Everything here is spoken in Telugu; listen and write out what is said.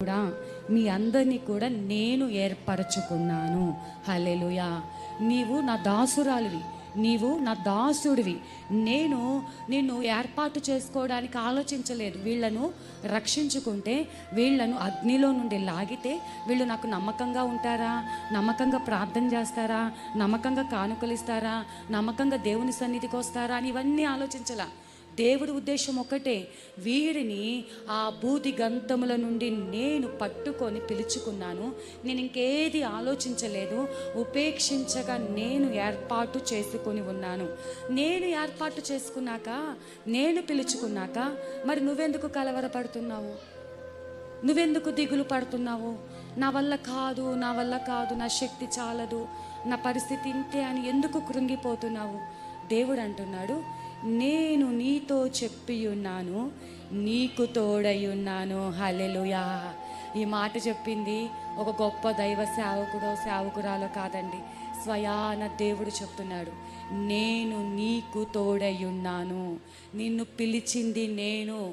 కూడా మీ అందరినీ కూడా నేను ఏర్పరచుకున్నాను. హలెలుయా నీవు నా దాసురాలివి. నీవు నా దాసుడివి. నేను నిన్ను ఏర్పాటు చేసుకోవడానికి ఆలోచించలేదు. వీళ్ళను రక్షించుకుంటే వీళ్ళను అగ్నిలో నుండి లాగితే వీళ్ళు నాకు నమ్మకంగా ఉంటారా? నమ్మకంగా ప్రార్థన చేస్తారా? నమ్మకంగా కానుకలు ఇస్తారా నమ్మకంగా దేవుని సన్నిధికి వస్తారా అని ఇవన్నీ ఆలోచించలా. దేవుడి ఉద్దేశం ఒకటే వీరిని ఆ బూది గంతముల నుండి నేను పట్టుకొని పిలుచుకున్నాను. నేను ఇంకేది ఆలోచించలేదు ఉపేక్షించగా నేను ఏర్పాటు చేసుకొని ఉన్నాను. నేను ఏర్పాటు చేసుకున్నాక నేను పిలుచుకున్నాక మరి నువ్వెందుకు కలవరపడుతున్నావు? నువ్వెందుకు దిగులు పడుతున్నావు? నా వల్ల కాదు నా వల్ల కాదు నా శక్తి చాలదు నా పరిస్థితి ఇంతే అని ఎందుకు కృంగిపోతున్నావు? దేవుడు అంటున్నాడు నే నీతో చెప్పి ఉన్నాను నీకు తోడై ఉన్నాను హలెలుయా ఈ మాట చెప్పింది ఒక గొప్ప దైవ సేవకుడో సేవకురాలో కాదండి స్వయాన దేవుడు చెప్తున్నాడు. నేను నీకు తోడై ఉన్నాను నిన్ను పిలిచింది నేను.